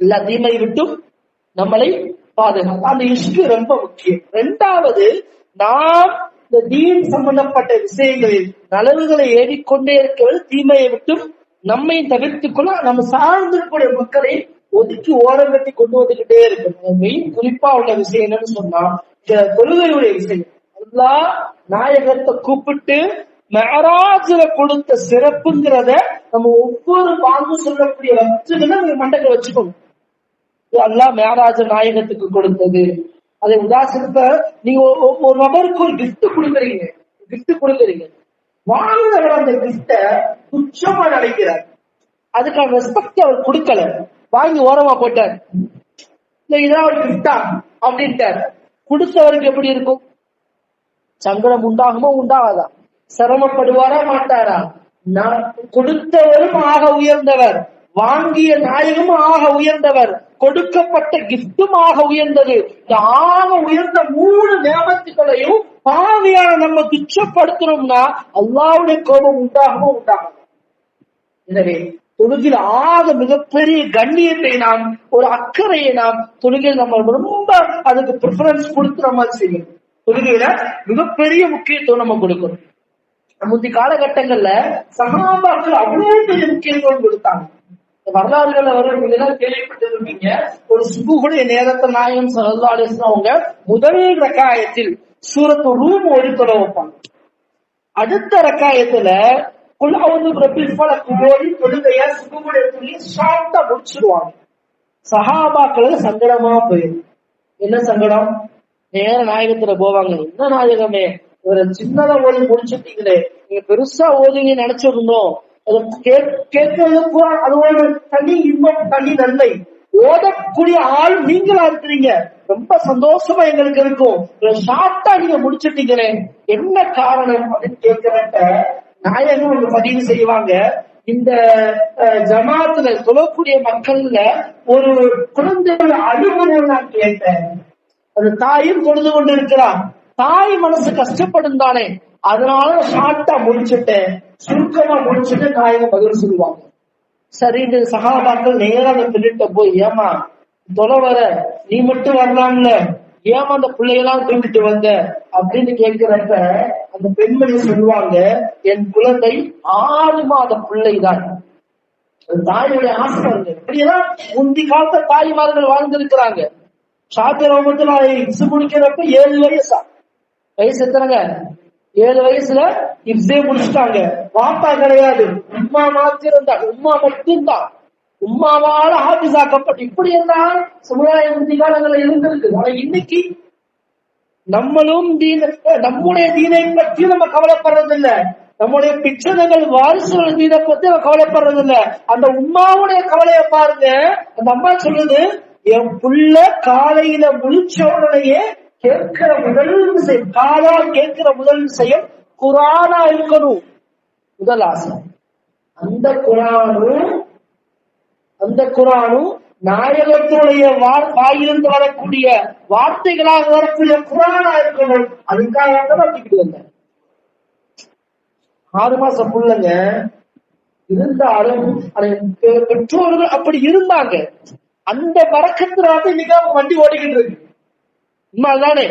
எல்லா தீமை விட்டும் நம்மளை பாதுகாப்பு அந்த இஷ்கு ரொம்ப முக்கியம். ரெண்டாவது நாம் இந்த தீன் சம்பந்தப்பட்ட விஷயங்களில் நலவுகளை ஏறிக்கொண்டே இருக்கிறது தீமையை விட்டும் நம்மை தவிர்த்துக் கொள்ள நம்ம சார்ந்திருக்கக்கூடிய மக்களை ஒதுக்கி ஓரம் கட்டி கொண்டு வந்துகிட்டே இருக்கணும். மெயின் குறிப்பா உள்ள விஷயம் என்னன்னு சொன்னா இந்த தொழுகையுடைய விஷயம். எல்லா நாயகத்தை கூப்பிட்டு மெஹராஜில கொடுத்த சிறப்புங்கிறத நம்ம ஒவ்வொரு பாங்கும் சொல்லக்கூடிய வச்சுக்கணும் நீங்க வச்சுக்கணும். அல்லாஹ் மேராஜ நாயகத்துக்கு கொடுத்தது. அதை உதாசனத்தை நீங்க ஒரு நபருக்கு ஒரு கிஃப்ட் கொடுக்குறீங்க. கிஃப்ட் கொடுக்குறீங்க. வாழ்ந்தவர் அந்த கிஃப்ட துச்சமா நினைக்கிறார். அதுக்கான ரெஸ்பெக்ட் அவர் கொடுக்கல. வாங்கி ஓரமா போட்டார். இல்ல இதான் ஒரு கிஃப்டா அப்படின்ட்டார். கொடுத்தவருக்கு எப்படி இருக்கும்? சங்கடம் உண்டாகுமோ? உண்டாகாதா? சிரமப்படுவாரா? மாட்டாரா? நான் கொடுத்தவரும் ஆக உயர்ந்தவர். வாங்கிய நாயகமும் ஆக உயர்ந்தவர். கொடுக்கப்பட்ட கிஃப்டுமாக உயர்ந்தது. இந்த ஆக உயர்ந்த மூணு நியமத்துகளையும் பாவியான நம்ம துச்சப்படுத்தணும்னா அல்லாவுடைய கோபம் உண்டாகவும் உண்டாகும் எனவே தொழுகில் ஆக மிகப்பெரிய கண்ணியத்தை நாம் ஒரு அக்கறையை நாம் தொழுகையில் நம்ம ரொம்ப அதுக்கு ப்ரிஃபரன்ஸ் கொடுக்குற மாதிரி செய்யணும். தொழுகையில மிகப்பெரிய முக்கியத்துவம் நம்ம கொடுக்கணும். முந்தி காலகட்டங்கள்ல சகாபாக்கள் அவ்வளவு பெரிய முக்கியத்துவம் கொடுத்தாங்க. வரலாறுகள் அவர்கள் கேள்விப்பட்டிருப்பீங்க. ஒரு சுபுகுடைய நேரத்தை நாயகம் சல்லா அலிஸ்லாம் அவங்க முதல் ரக்காயத்தில் சூரத்து ரூம் ஒரு தொலை வைப்பாங்க அடுத்த ரக்காயத்துல குல்லாவது ரப்பில் பல ஓடி தொழுகைய சுகுமுடைய துணி ஷார்ட்டா முடிச்சிருவாங்க. சஹாபாக்களுக்கு சங்கடமா போயிடும் என்ன சங்கடம்? நேர நாயகத்துல போவாங்க. என்ன நாயகமே ஒரு சின்னதா ஓடி முடிச்சுட்டீங்களே நீங்க பெருசா ஓதுங்க நினைச்சிருந்தோம். கேட்கறது பூரா அது ஒரு தனி இன்பம் தனி நன்மை. ஓதக்கூடிய ஆள் நீங்களா இருக்கிறீங்க. ரொம்ப சந்தோஷமா எங்களுக்கு இருக்கும். ஷார்ட்டா நீங்க முடிச்சிட்டீங்களே. என்ன காரணம் அப்படின்னு கேட்கிறப்ப நாயகம் ஒன்று பதிவு செய்வாங்க. இந்த ஜமாத்துல சொல்லக்கூடிய மக்கள்ல ஒரு குழந்தையோட அழுகுறதை நான் கேட்டேன். அது தாயும் தொழுது கொண்டு இருக்கிறான் தாய் மனசு கஷ்டப்படும் தானே அதனால ஷார்ட்டா முடிச்சுட்டு சுருக்கமா முடிச்சுட்டு நாயகம் பதில் சொல்லுவாங்க. சரி இந்த சகாபாக்கள் நேரம் அந்த போய் ஏமா தொலை வர நீ மட்டும் வரலாம்ல ஏமா அந்த பிள்ளையெல்லாம் தூக்கிட்டு வந்த? அப்படின்னு கேட்கிறப்ப அந்த பெண்மணி சொல்லுவாங்க என் குழந்தை ஆறு மாத பிள்ளைதான். தாயுடைய ஆசை இருக்கு இப்படியெல்லாம் முந்தி காலத்த தாய்மார்கள் வாழ்ந்திருக்கிறாங்க. சாத்திர ரோமத்துல இசு முடிக்கிறப்ப ஏழு வயசா. வயசு எத்தனைங்க? ஏழு வயசுல இப்ஸே முடிச்சிட்டாங்க. வாப்பா கிடையாது. உம்மா மாத்திரம் தான் உம்மா மட்டும்தான் உம்மாவால ஆபிசாக்கப்பட்டு இப்படி எல்லாம் சமுதாய முந்தி காலங்கள்ல இருந்திருக்கு. ஆனா இன்னைக்கு நம்மளும் தீன நம்முடைய தீனை பற்றி நம்ம கவலைப்படுறது இல்ல நம்முடைய பிச்சனைகள் வாரிசுகள் தீனை பத்தி நம்ம கவலைப்படுறது இல்ல அந்த உம்மாவுடைய கவலையை பாருங்க. அந்த அம்மா சொல்லுது என் புள்ள காலையில முழிச்ச உடனேயே கேட்கிற முதல் விஷயம் காதால் கேட்கிற முதல் விஷயம் குரானா இருக்கணும். முதல் ஆசை. அந்த குரானும் அந்த குரானும் நாயகத்துடைய வாயிலிருந்து வரக்கூடிய வார்த்தைகளாக வரக்கூடிய குரானா இருக்கணும். அதுக்காக தான் வச்சுக்கிட்டு வந்தேன் ஆறு மாசம் பிள்ளைங்க இருந்தாலும் பெற்றோர்கள் அப்படி இருந்தாங்க. அந்த வரக்கத்தினால இன்னைக்கு வண்டி ஓடிக்கிட்டு இருக்கு. உண்மைதானே?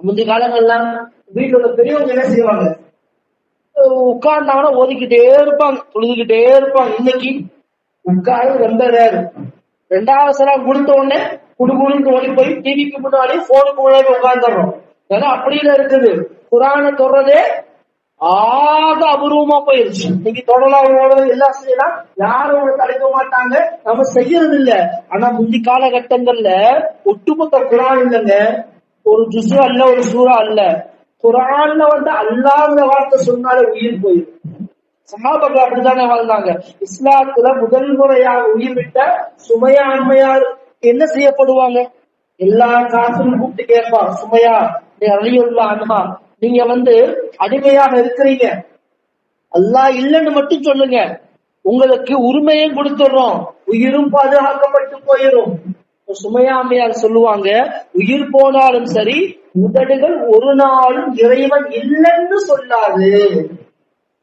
முந்தைய காலங்கள்லாம் வீட்டுல உள்ள பெரியவங்க என்ன செய்வாங்க? உட்கார்ந்தாங்கன்னா ஒதுக்கிட்டே இருப்பாங்க தொழுதுகிட்டே இருப்பாங்க. இன்னைக்கு உட்கார்ந்து ரொம்ப ரேர் ரெண்டாவது சலாம் கொடுத்த உடனே குடுகுடுன்னு ஓடி போய் டிவிக்கு முன்னாடி போனுக்கு முன்னாடி உட்கார்ந்துடுறோம். ஏன்னா அப்படியில இருக்குது. குரானை தொடர்றதே ஆக அபூர்வமா போயிருச்சு. இன்னைக்கு தொடலாம் ஓடுறது எல்லாம் செய்யலாம் யாரும் உங்களை தடுக்க மாட்டாங்க. நம்ம செய்யறது இல்ல. ஆனா முந்தி காலகட்டங்கள்ல ஒட்டுமொத்த குரான் இல்லைங்க. ஒரு ஜுசு அல்ல ஒரு சூறா அல்ல. குரான்ல வந்து அல்லாத வார்த்தை சொன்னாலே உயிர் போயிடும் சஹாபர்கள் அப்படித்தானே வாழ்ந்தாங்க. இஸ்லாத்துல முதல் முறையாக உயிர் விட்ட சுமையா அண்மையார் என்ன செய்யப்படுவாங்க? எல்லா காசும் கூப்பிட்டு கேட்பான் சுமையா அழியுள்ள அண்ணா நீங்க வந்து அடிமையாக இருக்கிறீங்க. அல்லாஹ் இல்லைன்னு மட்டும் சொல்லுங்க. உங்களுக்கு உரிமையும் கொடுத்துடுறோம். உயிரும் பாதுகாக்கப்பட்டு போயிடும் சுமையாமையார் சொல்லுவாங்க உயிர் போனாலும் சரி உதடுகள் ஒரு நாளும் இறைவன் இல்லைன்னு சொல்லாது.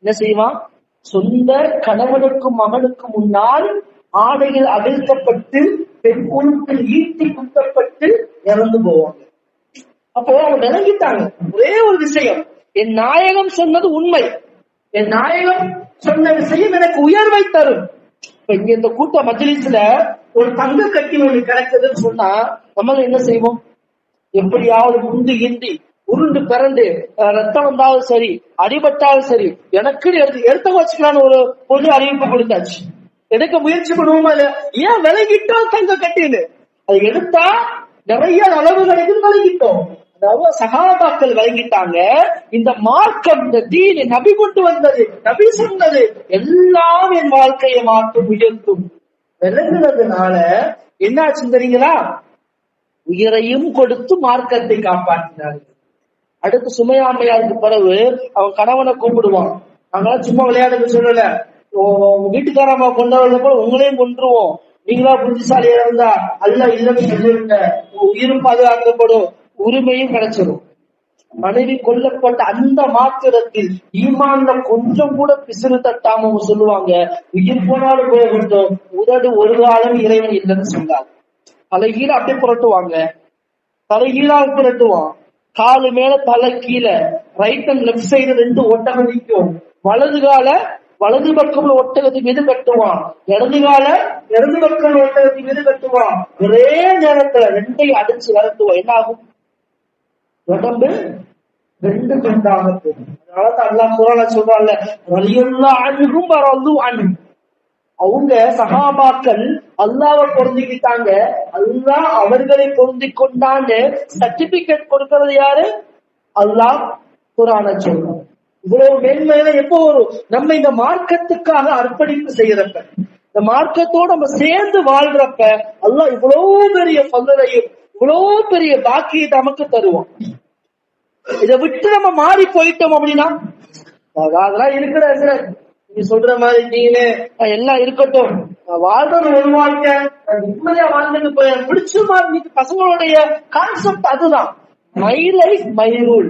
என்ன செய்வான்? சொந்த கணவனுக்கும் மகனுக்கும் முன்னால் ஆடைகள் அவிழ்க்கப்பட்டு பெண் உறுப்பில் ஈட்டி குத்தப்பட்டு இறந்து போவாங்க. அப்போ அவங்க விளங்கிட்டாங்க. ஒரே ஒரு விஷயம். என் நாயகம் சொன்னது உண்மை. என் நாயகம் சொன்ன விஷயம் எனக்கு உயர்வை தரும். இப்ப இங்க இந்த கூட்ட மஜ்லிஸ்ல ஒரு தங்க கட்டி ஒண்ணு கிடைச்சதுன்னு சொன்னா நம்ம என்ன செய்வோம்? எப்படியாவது உண்டு இந்தி உருண்டு பிறண்டு ரத்தம் வந்தாலும் சரி அடிபட்டாலும் சரி எனக்கு எடுத்து எடுத்து வச்சுக்கலான்னு ஒரு பொது அறிவிப்பு கொடுத்தாச்சு. எடுக்க முயற்சி பண்ணுவோமா இல்ல ஏன் விலகிட்டோம் தங்க கட்டின்னு அது எடுத்தா நிறைய அளவு வழங்கிட்டோம். அதாவது சகாபாக்கள் வழங்கிட்டாங்க. இந்த மார்க்கம் இந்த தீன் நபி கொண்டு வந்தது நபி சொன்னது எல்லாம் என் வாழ்க்கையை மாற்றும் உயர்த்தும். விளங்குறதுனால என்னாச்சு தெரியுங்களா? உயிரையும் கொடுத்து மார்க்கத்தை காப்பாற்றினார்கள். அடுத்து சுமையாமையாருக்கு பிறகு அவன் கணவனை கூப்பிடுவான். நாங்களாம் சும்மா விளையாடுன்னு சொல்லல. வீட்டுக்காரமா உங்க கொண்டவர்கள் போல உங்களையும் கொன்றுவோம். நீங்களா புத்திசாலியா இருந்தா அல்ல இல்லைன்னு சொல்லிருங்க உயிரும் பாதுகாக்கப்படும் உரிமையும் கிடைச்சிடும் மனைவி கொல்லப்பட்ட அந்த மாத்திரத்தில் ஈமான்ல கொஞ்சம் கூட பிசிறு தட்டாம அவங்க சொல்லுவாங்க. உயிர் போனாலும் போகட்டும் உதடு ஒரு காலம் இறைவன் இல்லைன்னு சொன்னாங்க. தலைகீழ அப்படியே புரட்டுவாங்க. தலைகீழா புரட்டுவான். காலு மேல தலை கீழே ரைட் அண்ட் லெஃப்ட் சைடு ரெண்டு ஒட்டகம் நிற்கும். வலது கால வலது பக்கம் ஒட்டகத்தின் மீது கட்டுவான். இடது கால இடது பக்கம் ஒட்டகத்தின் மீது கட்டுவான். ஒரே நேரத்துல ரெண்டையும் அடிச்சு விரட்டுவான் என்ன ஆகும் உடம்பு ரெண்டு துண்டாக போகும். அதனால அல்லாஹ் குரான சொல்றான்ல வலியுல்லா அணுகும் வரந்து அணு அவங்க சகாபாக்கள் அல்லாவை பொருந்திக்கிட்டாங்க. அல்லாஹ் அவர்களை பொருந்தி கொண்டான்னு சர்டிபிகேட் கொடுக்கறது யாரு? அல்லாஹ் குரான சொல்றாங்க இவ்வளவு மேன்மையில எப்போ வரும் நம்ம இந்த மார்க்கத்துக்காக அர்ப்பணிப்பு செய்யறப்ப இந்த மார்க்கத்தோட நம்ம சேர்ந்து வாழ்றப்ப எல்லாம் இவ்வளவு பெரிய பல்லரையும் இவ்வளவு பெரிய பாக்கியத்தை நமக்கு தருவோம் இதை விட்டு நம்ம மாறி போயிட்டோம் அப்படின்னா அதெல்லாம் இருக்கிற சார் நீ சொல்ற மாதிரி நீனு எல்லாம் இருக்கட்டும். வாழ்ந்த வாழ்றது ஒரு வாழ்க்கை நிம்மதியா வாழ்ந்துட்டு போய் எனக்கு பிடிச்ச மாதிரி பசங்களுடைய கான்செப்ட் அதுதான். மை லைஃப் மை ரூல்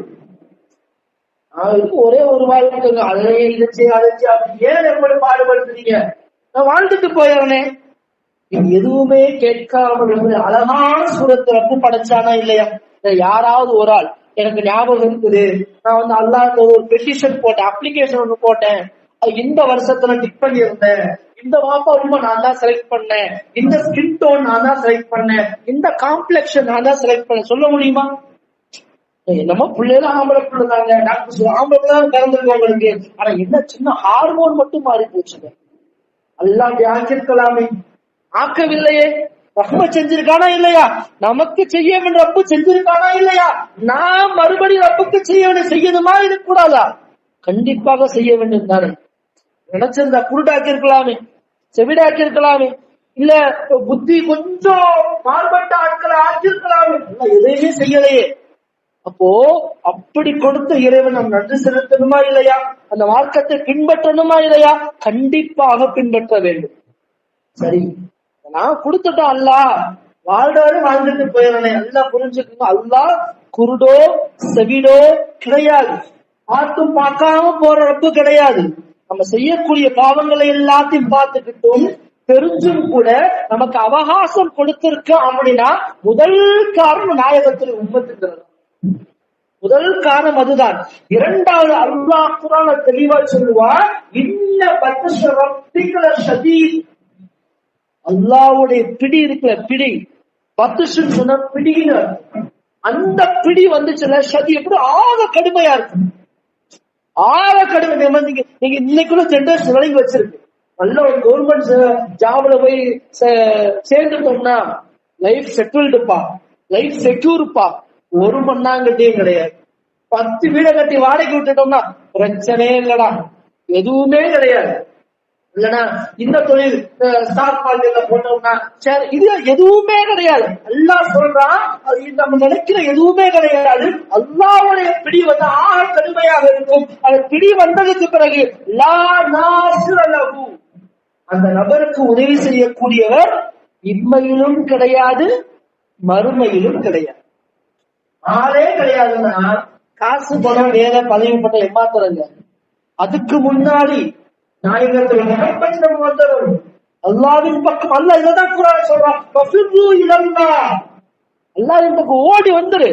அவருக்கு ஒரே ஒரு வாழ்க்கைங்க அதை இதைச்சு அழைச்சி அப்படி ஏன் எப்படி பாடுபடுத்துறீங்க? நான் வாழ்ந்துட்டு போயிடறேனே இது எதுவுமே கேட்காமல் அழகான சூரத்து ரப்பு படைச்சானா இல்லையா? யாராவது ஒரு ஆள் எனக்கு ஞாபகம் இருக்குது. நான் வந்து அல்லாஹ் ஒரு பெட்டிஷன் போட்டேன் அப்ளிகேஷன் ஒன்று போட்டேன். அது இந்த வருஷத்துல டிக் பண்ணியிருந்தேன். இந்த வாப்பா ரொம்ப நான் தான் செலக்ட் பண்ணேன். இந்த ஸ்கின் டோன் நான் தான் செலக்ட் பண்ணேன். இந்த காம்ப்ளெக்ஷன் நான் தான் செலக்ட் பண்ணேன். சொல்ல முடியுமா? என்னமோ பிள்ளைல ஆம்பளை பிள்ளைதாங்க டாக்டர் சொல்ல ஆம்பளை தான் பிறந்திருக்கு உங்களுக்கு. ஆனா என்ன சின்ன ஹார்மோன் மட்டும் மாறி போச்சுங்க. எல்லாம் வியாஜிருக்கலாமே ஆக்கவில்லையே. ரஹ்ம செஞ்சிருக்கானா இல்லையா? நமக்கு செய்ய வேண்டிய ரப்பு செஞ்சிருக்கானா இல்லையா? நான் மறுபடியும் ரப்புக்கு செய்ய வேண்டிய செய்யணுமா இருக்க கூடாதா கண்டிப்பாக செய்ய வேண்டும் தானே. நினைச்சிருந்தா குருடாக்கி இருக்கலாமே செவிடாக்கி இருக்கலாமே இல்ல புத்தி கொஞ்சம் மாறுபட்ட ஆட்களை ஆக்கியிருக்கலாமே. இல்ல, எதையுமே செய்யலையே. அப்போ அப்படி கொடுத்த இறைவன் நாம் நன்றி செலுத்தணுமா இல்லையா? அந்த மார்க்கத்தை பின்பற்றணுமா இல்லையா? கண்டிப்பாக பின்பற்ற வேண்டும். சரி நான் கொடுத்துட்டோம் அல்லா வாழ்றாரு வாழ்ந்துட்டு போயிடறேன். எல்லாம் புரிஞ்சுக்கணும். அல்லா குருடோ செவிடோ கிடையாது. பார்த்தும் பார்க்காம போற கிடையாது. நம்ம செய்யக்கூடிய பாவங்களை எல்லாத்தையும் பார்த்துக்கிட்டும் தெரிஞ்சும் கூட நமக்கு அவகாசம் கொடுத்திருக்க அப்படின்னா முதல் காரணம் நாயகத்தில் உண்மத்துக்கிறது முதல் காரணம் அதுதான். இரண்டாவது அல்லாஹ் குரான தெளிவா சொல்லுவா இன்ன பத்து ரப்பிக்கல அல்லாவுடைய பிடி இருக்கிற பிடி. பத்துஷன் சொன்ன பிடியினர் அந்த பிடி வந்துச்சுல சதி எப்படி ஆக கடுமையா இருக்கும். ஆக கடுமை. நீங்க நீங்க இன்னைக்குள்ள ஜென்ரேஷன் விளங்கி வச்சிருக்கு. நல்ல ஒரு கவர்மெண்ட் ஜாப்ல போய் சே- சேர்ந்துட்டோம்னா லைஃப் செட்டில்டுப்பா லைஃப் செக்யூர்ப்பா ஒரு மண்ணாங்கட்டியும் கிடையாது. பத்து வீடை கட்டி வாடகை விட்டுட்டோம்னா பிரச்சனையே இல்லடா. எதுவுமே கிடையாது. இல்லனா இந்த தொழில் ஸ்டாக் மார்க்கெட்ல போட்டோம்னா சரி இது எதுவுமே கிடையாது. எல்லாம் சொல்றான் அது நம்ம நினைக்கிற எதுவுமே கிடையாது. அல்லாவுடைய பிடி வந்து ஆக கடுமையாக இருக்கும். அந்த பிடி வந்ததுக்கு பிறகு லா நாசுரலகு அந்த நபருக்கு உதவி செய்யக்கூடியவர் இம்மையிலும் கிடையாது மறுமையிலும் கிடையாது. ஆளே கிடையாதுன்னா காசு பணம் வேற பதவி பட்ட ஏமாத்துறங்க அதுக்கு முன்னாடி அல்லாவின் பக்கம் அல்ல இதான் குரான் சொல்றான். அல்லாவின் பக்கம் ஓடி வந்துரு.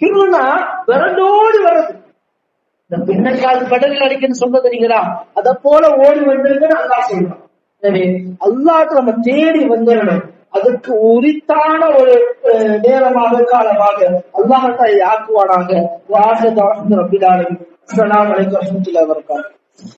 ஃபிர்ருனா விரண்டோடி வர்றது இந்த பின்னக்கால் கடலில் அடிக்கன்னு சொன்ன தெரியுங்களா அத போல ஓடி வந்திருக்குன்னு அல்லாஹ் சொல்றான். எனவே அல்லாஹ் நம்ம தேடி வந்தவனும் அதுக்கு உரித்தான ஒரு நேரமாக காலமாக அல்லாஹ் தான் ஆக்குவானாக. வாச ரபிலாலும் அஸ்ஸலாமு அலைக்கும் வரஹ்மத்துல்லாஹி